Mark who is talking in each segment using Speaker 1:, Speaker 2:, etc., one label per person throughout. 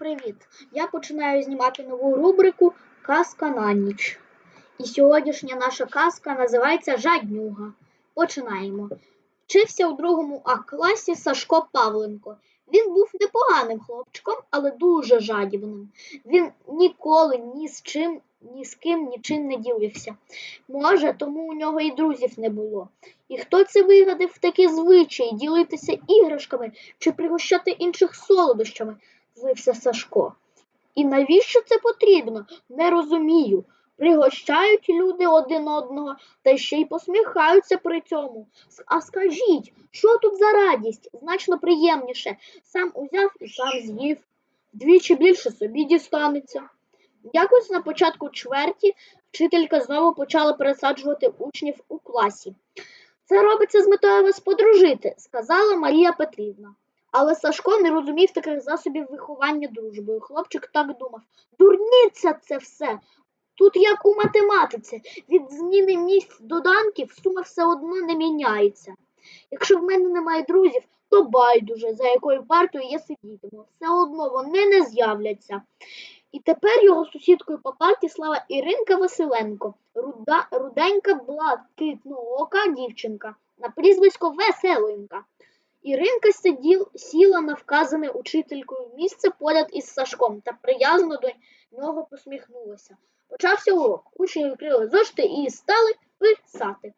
Speaker 1: Привіт! Я починаю знімати нову рубрику Казка на ніч. І сьогоднішня наша казка називається Жаднюга. Починаємо. Вчився у другому А класі Сашко Павленко. Він був непоганим хлопчиком, але дуже жадібним. Він ніколи ні з чим, ні з ким нічим не ділився. Може, тому у нього і друзів не було. І хто це вигадав такі звичаї ділитися іграшками чи пригощати інших солодощами? Злився Сашко. І навіщо це потрібно? Не розумію. Пригощають люди один одного та ще й посміхаються при цьому. А скажіть, що тут за радість? Значно приємніше. Сам узяв і сам з'їв. Вдвічі більше собі дістанеться. Якось на початку чверті вчителька знову почала пересаджувати учнів у класі. Це робиться з метою вас подружити, сказала Марія Петрівна. Але Сашко не розумів таких засобів виховання дружбою. Хлопчик так думав. Дурниця це все. Тут як у математиці, від зміни місць доданків сума все одно не міняється. Якщо в мене немає друзів, то байдуже, за якою партою я сидітиму. Все одно вони не з'являться. І тепер його сусідкою по парті слава Іринка Василенко, руда, руденька блакитноока дівчинка на прізвисько Веселинка. Іринка сиділ, сіла на вказане учителькою місце поряд із Сашком та приязно до нього посміхнулася. Почався урок. Учні відкрили зошити і стали писати.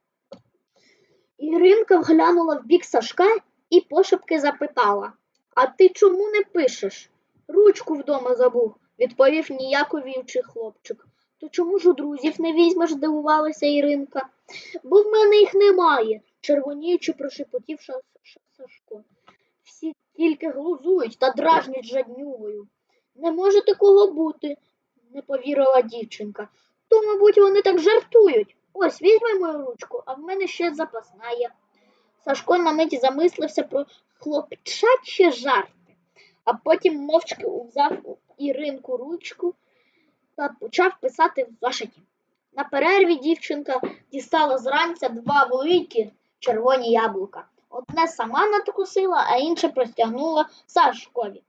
Speaker 1: Іринка вглянула в бік Сашка і пошепки запитала А ти чому не пишеш? Ручку вдома забув, відповів ніяковіючий хлопчик. То чому ж у друзів не візьмеш? здивувалася Іринка. Бо в мене їх немає, червоніючи прошепотів Сашко. Всі тільки глузують та дражнять жаднюгою. Не може такого бути, не повірила дівчинка. То, мабуть, вони так жартують. Ось візьми мою ручку, а в мене ще запасна є. Сашко на мить замислився про хлопчачі жарти, а потім мовчки взяв Іринку ручку та почав писати в зошиті. На перерві дівчинка дістала з ранця два великі червоні яблука. Одне сама надкусила, а інше простягнула Сашкові.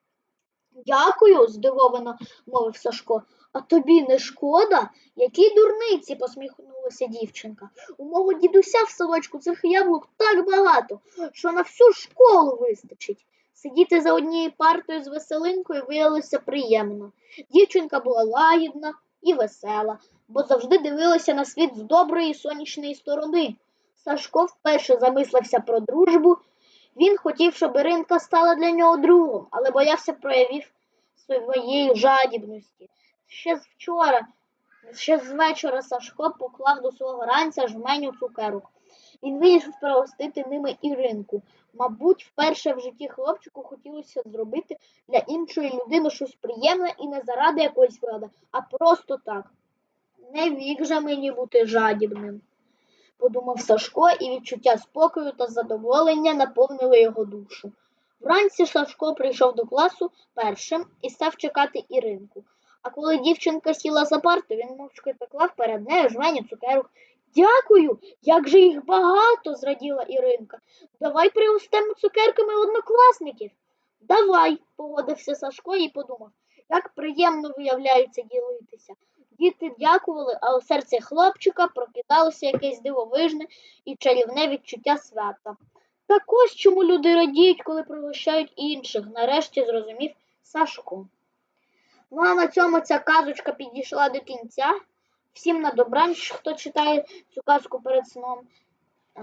Speaker 1: Дякую, здивовано мовив Сашко. А тобі не шкода? Які дурниці, посміхнулася дівчинка. У мого дідуся в садочку цих яблук так багато, що на всю школу вистачить. Сидіти за однією партою з веселинкою виявилося приємно. Дівчинка була лагідна і весела, бо завжди дивилася на світ з доброї сонячної сторони. Сашко вперше замислився про дружбу. Він хотів, щоб Іринка стала для нього другом, але боявся проявів своєї жадібності. Ще з вчора, ще з вечора Сашко поклав до свого ранця жменю цукерок. Він вирішив пригостити ними Іринку. Мабуть, вперше в житті хлопчику хотілося зробити для іншої людини щось приємне і не заради якоїсь влади, а просто так. Не вік же мені бути жадібним, подумав Сашко, і відчуття спокою та задоволення наповнили його душу. Вранці Сашко прийшов до класу першим і став чекати Іринку. А коли дівчинка сіла за парту, він мовчки поклав перед нею жменю цукерок. Дякую, як же їх багато, зраділа Іринка. Давай пригостимо цукерками однокласників. Давай, погодився Сашко і подумав, як приємно виявляється ділитися. Діти дякували, а у серці хлопчика прокидалося якесь дивовижне і чарівне відчуття свята. Так ось чому люди радіють, коли пригощають інших, нарешті зрозумів Сашко. Ну а на цьому ця казочка підійшла до кінця. Всім на добраніч, хто читає цю казку перед сном. Е,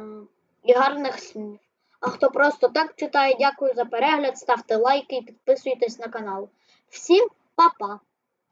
Speaker 1: І гарних снів. А хто просто так читає, дякую за перегляд, ставте лайки і підписуйтесь на канал. Всім па-па!